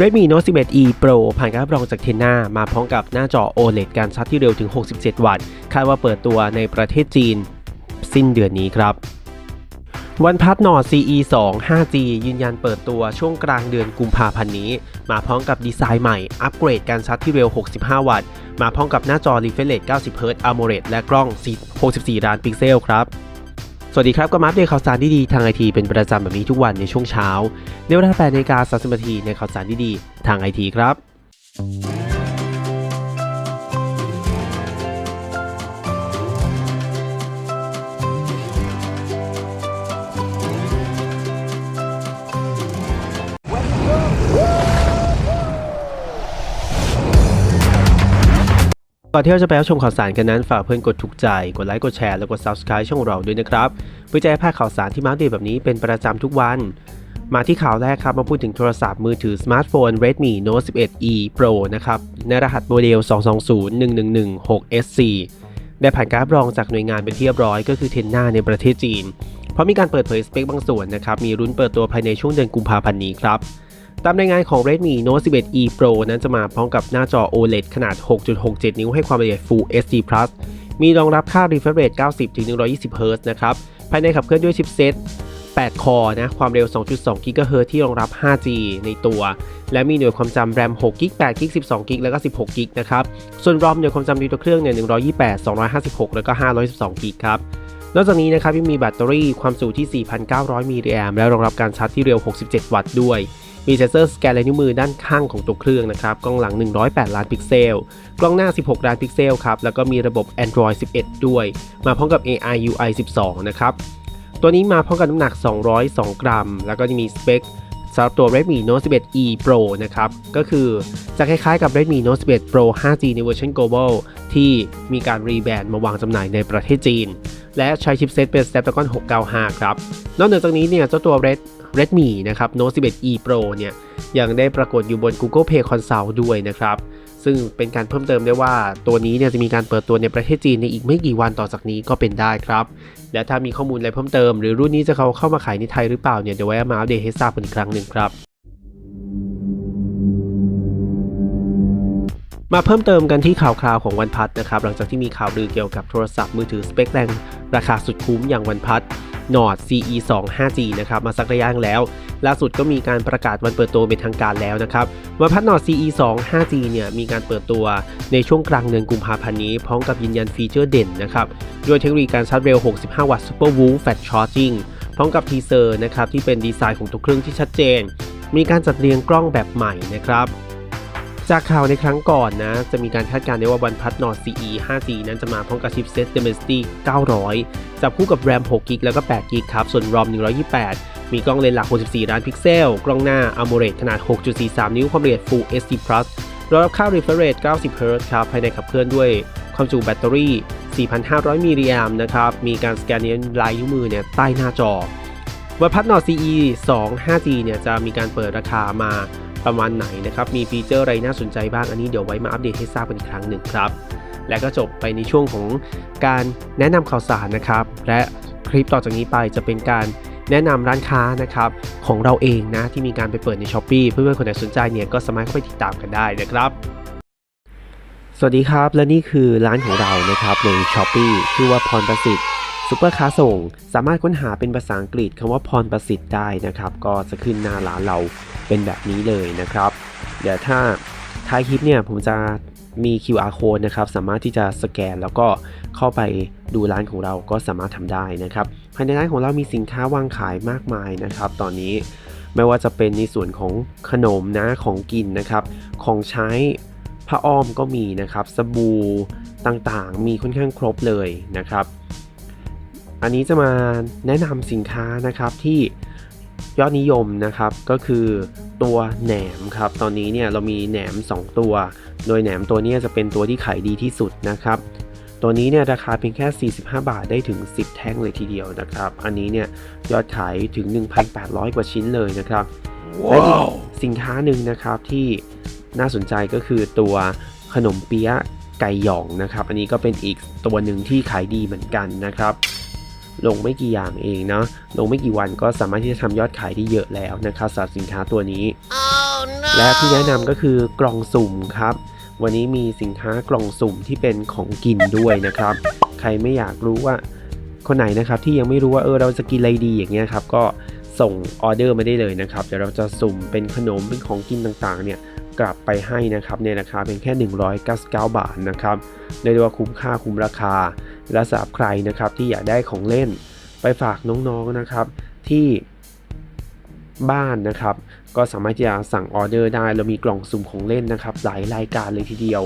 Redmi Note 11e Pro ผ่านการรับรองจากเทนนามาพร้อมกับหน้าจอ OLED การชาร์จที่เร็วถึง 67 วัตต์ คาดว่าเปิดตัวในประเทศจีน สิ้นเดือนนี้ครับวันพัดนอ CE 2 5G ยืนยันเปิดตัวช่วงกลางเดือนกุมภาพันธ์นี้ มาพร้อมกับดีไซน์ใหม่ อัปเกรดการชาร์จที่เร็ว 65 วัตต์ มาพร้อมกับหน้าจอ Refresh Rate 90 Hz AMOLED และกล้อง 64 ล้านพิกเซลครับ สวัสดีครับก็มาอัปเดตข่าวสารดีๆทางไอทีเป็นประจำแบบนี้ทุกวันในช่วงเช้า ในเวลา8นาฬิกา30นาทีในข่าวสารดีๆทางไอทีครับ ก่อนที่เราจะไปรับชมข่าวสารกันนั้น ฝากเพื่อนกดถูกใจ กดไลค์ กดแชร์ และกด Subscribe ช่องเราด้วยนะครับ เพื่อจะให้พลาดข่าวสารที่มาอัปเดตแบบนี้เป็นประจำทุกวัน มาที่ข่าวแรกครับ มาพูดถึงโทรศัพท์มือถือสมาร์ทโฟน Redmi Note 11e Pro นะครับ ในรหัสโมเดล 2201116SC ได้ผ่านการรับรองจากหน่วยงานเป็นที่เรียบร้อยก็คือเทนนาในประเทศจีน เพราะมีการเปิดเผยสเปคบางส่วนนะครับ มีรุ่นเปิดตัวภายในช่วงเดือนกุมภาพันธ์นี้ครับ ตามรายงานของ Redmi Note 11e Pro นั้นจะมาพร้อมกับหน้าจอ OLED ขนาด 6.67 นิ้วให้ความละเอียด Full HD Plus มีรองรับค่า refresh rate 90ถึง120 Hz นะครับ ภายในขับเคลื่อนด้วยชิปเซต8 คอนะ ความเร็ว 2.2 GHz ที่รองรับ 5G ในตัว และมีหน่วยความจำ RAM 6 g b 8 g b 12 g b แล้วก็ 16 g b นะครับ ส่วน ROM หน่วยความจำในตัวเครื่องเนี่ย 128 256 แล้วก็ 512 g b ครับ นอกจากนี้นะครับยังมีแบตเตอรี่ความจุที่ 4,900 มิลลิแอมป์และรองรับการชาร์จที่เร็ว 67 วัตต์ด้วย มีเซนเซอร์สแกนลายนิ้วมือด้านข้างของตัวเครื่องนะครับ กล้องหลัง 108 ล้านพิกเซล กล้องหน้า 16 ล้านพิกเซลครับ แล้วก็มีระบบ Android 11 ด้วย มาพร้อมกับ AI UI 12 นะครับ ตัวนี้มาพร้อมกับน้ำหนัก 202 กรัม แล้วก็จะมีสเปคสำหรับตัว Redmi Note 11e Pro นะครับ ก็คือจะคล้ายๆกับ Redmi Note 11 Pro 5G ในเวอร์ชัน Global ที่มีการรีแบรนด์มาวางจำหน่ายในประเทศจีน และใช้ชิปเซตเป็น Snapdragon 695 ครับ นอกจากนี้เนี่ยเจ้าตัว Red Redmi นะครับ Note 11e Pro เนี่ยยังได้ปรากฏอยู่บน Google Play Console ด้วยนะครับ ซึ่งเป็นการเพิ่มเติมได้ว่าตัวนี้เนี่ยจะมีการเปิดตัวในประเทศจีนในอีกไม่กี่วันต่อจากนี้ก็เป็นได้ครับ และถ้ามีข้อมูลอะไรเพิ่มเติม หรือรุ่นนี้จะเขาเข้ามาขายในไทยหรือเปล่าเนี่ยเดี๋ยวไว้มาอัปเดตให้ทราบกันอีกครั้งหนึ่งครับมาเพิ่มเติมกันที่ข่าวคราวของวันพัดนะครับหลังจากที่มีข่าวลือเกี่ยวกับโทรศัพท์มือถือสเปคแรงราคาสุดคุ้มอย่างวันพัด Nord CE 2 5G นะครับมาสักระยะแล้ว ล่าสุดก็มีการประกาศวันเปิดตัวเป็นทางการแล้วนะครับวันพัด Nord CE 2 5G เนี่ยมีการเปิดตัวในช่วงกลางเดือนกุมภาพันธ์นี้ พร้อมกับยืนยันฟีเจอร์เด่นนะครับด้วยเทคโนโลยีการชาร์จเร็ว 65 วัตต์ Super Woo Fast Charging พร้อมกับทีเซอร์นะครับที่เป็นดีไซน์ของตัวเครื่องที่ชัดเจน มีการจัดเรียงกล้องแบบใหม่นะครับ จากข่าวในครั้งก่อนนะ จะมีการคาดการณ์ได้ว่าวันพัด Nord CE 5G นั้นจะมาพร้อมกับชิปเซต Dimensity 900 จับคู่กับ RAM 6 g b แล้วก็8 g b ครับ ส่วน ROM 128 มีกล้องเลนส์หลัก 64 ล้านพิกเซล กล้องหน้า AMOLED ขนาด 6.43 นิ้วความละเอียด Full HD Plus รองรับค่า refresh rate 90 Hz ครับ ภายในขับเคลื่อนด้วยความจุแบตเตอรี่ 4,500 มิลลิแอมนะครับ มีการสแกนลายนิ้วมือเนี่ยใต้หน้าจอ วันพัด Nord CE 2 5G เนี่ยจะมีการเปิดราคามา ประมาณไหนนะครับ มีฟีเจอร์อะไรน่าสนใจบ้างอันนี้เดี๋ยวไว้มาอัปเดตให้ทราบกันอีกครั้งหนึ่งครับ และก็จบไปในช่วงของการแนะนำข่าวสารนะครับ และคลิปต่อจากนี้ไปจะเป็นการแนะนำร้านค้านะครับของเราเองนะที่มีการไปเปิดใน s h อ p e e เพื่อนๆคนไหนสนใจเนี่ยก็สามารถเข้าไปติดตามกันได้นะครับ สวัสดีครับและนี่คือร้านของเรานะครับใน s h อ p e e ชื่อว่าพรประสิทธิ์ ซุปเปอร์ค้าส่ง สามารถค้นหาเป็นภาษาอังกฤษคำว่าพรประสิทธิ์ได้นะครับ ก็จะขึ้นหน้าร้านเราเป็นแบบนี้เลยนะครับ เดี๋ยวถ้าท้ายคลิปเนี่ยผมจะมี QR code นะครับสามารถที่จะสแกนแล้วก็เข้าไปดูร้านของเราก็สามารถทำได้นะครับภายในร้านของเรามีสินค้าวางขายมากมายนะครับ ตอนนี้ไม่ว่าจะเป็นในส่วนของขนมนะของกินนะครับ ของใช้ผ้าอ้อมก็มีนะครับ สบู่ต่างๆ มีค่อนข้างครบเลยนะครับ อันนี้จะมาแนะนำสินค้านะครับที่ยอดนิยมนะครับก็คือตัวแหนมครับ ตอนนี้เนี่ยเรามีแหนม 2 ตัว โดยแหนมตัวเนี้ยจะเป็นตัวที่ขายดีที่สุดนะครับ ตัวนี้เนี่ยราคาเพียงแค่ 45 บาทได้ถึง 10 แท่งเลยทีเดียวนะครับ อันนี้เนี่ยยอดขายถึง 1,800 กว่าชิ้นเลยนะครับและอีกสินค้าหนึ่งนะครับที่น่าสนใจก็คือตัวขนมเปี๊ยะไก่หยองนะครับ อันนี้ก็เป็นอีกตัวหนึ่งที่ขายดีเหมือนกันนะครับ ลงไม่กี่อย่างเองเนาะลงไม่กี่วันก็สามารถที่จะทำยอดขายได้เยอะแล้วนะครับสำหรับสินค้าตัวนี้และที่แนะนำก็คือกล่องสุ่มครับ วันนี้มีสินค้ากล่องสุ่มที่เป็นของกินด้วยนะครับ ใครไม่อยากรู้ว่าคนไหนนะครับที่ยังไม่รู้ว่าเออเราจะกินอะไรดีอย่างเงี้ยครับก็ส่งออเดอร์มาได้เลยนะครับเดี๋ยวเราจะสุ่มเป็นขนมเป็นของกินต่างๆเนี่ย กลับไปให้นะครับในราคาเพียงแค่ 199 บาทนะครับเรียกได้ว่าคุ้มค่าคุ้มราคา และสำหรับใครนะครับที่อยากได้ของเล่น ไปฝากน้องๆนะครับที่บ้านนะครับ ก็สามารถที่จะสั่งออเดอร์ได้เรามีกล่องสุ่มของเล่นนะครับ หลายรายการเลยทีเดียว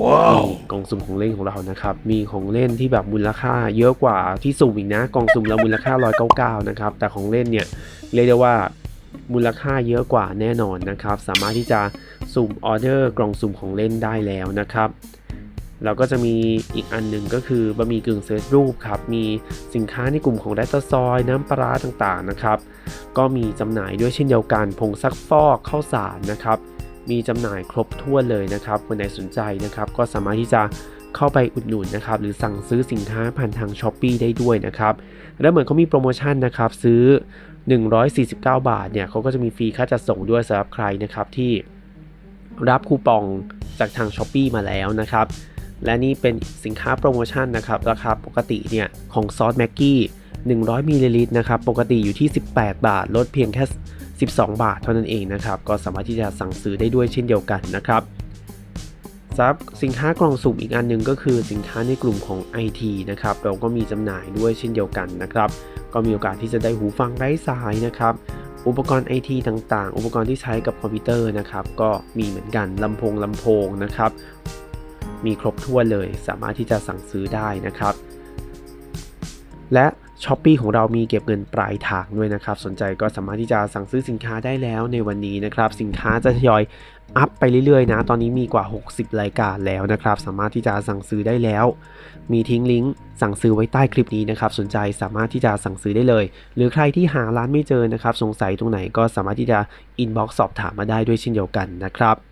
ว้าวนี่กล่องสุ่มของเล่นของเรานะครับ มีของเล่นที่แบบมูลค่า เยอะกว่าที่สุ่มอีกนะ กล่องสุ่มเรามูลค่า199นะครับแต่ของเล่นเนี่ยเรียกได้ว่า มูลค่าเยอะกว่าแน่นอนนะครับ สามารถที่จะสุ่มออเดอร์กล่องสุ่มของเล่นได้แล้วนะครับเราก็จะมีอีกอันหนึ่งก็คือบะหมี่กึ่งเซตรูปครับ มีสินค้าในกลุ่มของแรตซอย น้ำปลาร้าต่างๆนะครับ ก็มีจำหน่ายด้วยเช่นเดียวกันผงซักฟอกข้าวสารนะครับ มีจำหน่ายครบถ้วนเลยนะครับคนไหนสนใจนะครับ ก็สามารถที่จะ เข้าไปอุดหนุนนะครับหรือสั่งซื้อสินค้าผ่านทาง s h อ p e e ได้ด้วยนะครับแล้วเหมือนเขามีโปรโมชั่นนะครับซื้อ 149 บาทเนี่ยเขาก็จะมีฟรีค่าจัดส่งด้วยสำหรับใครนะครับที่รับคูปองจากทาง s h อ p e e มาแล้วนะครับและนี่เป็นสินค้าโปรโมชั่นนะครับราคาปกติเนี่ยของซอสแม็กกี้100มิลลิลิตรนะครับปกติอยู่ที่ 18 บาท ลดเพียงแค่ 12 บาทเท่านั้นเองนะครับ ก็สามารถที่จะสั่งซื้อได้ด้วยเช่นเดียวกันนะครับ ซับสินค้ากล่องสุ่มอีกอันหนึ่งก็คือสินค้าในกลุ่มของ IT นะครับเราก็มีจำหน่ายด้วยเช่นเดียวกันนะครับ ก็มีโอกาสที่จะได้หูฟังไร้สายนะครับอุปกรณ์ IT ต่างๆ อุปกรณ์ที่ใช้กับคอมพิวเตอร์นะครับ ก็มีเหมือนกันลำโพงลำโพงนะครับ มีครบถ้วนเลย สามารถที่จะสั่งซื้อได้นะครับ และ ช้อปปีของเรามีเก็บเงินปลายทางด้วยนะครับ สนใจก็สามารถที่จะสั่งซื้อสินค้าได้แล้วในวันนี้นะครับ สินค้าจะทยอยอัพไปเรื่อยๆนะ ตอนนี้มีกว่า 60 รายการแล้วนะครับ สามารถที่จะสั่งซื้อได้แล้ว มีทิ้งลิงก์สั่งซื้อไว้ใต้คลิปนี้นะครับ สนใจสามารถที่จะสั่งซื้อได้เลย หรือใครที่หาร้านไม่เจอนะครับ สงสัยตรงไหนก็สามารถที่จะอินบ็อกซ์สอบถามมาได้ด้วยเช่นเดียวกันนะครับ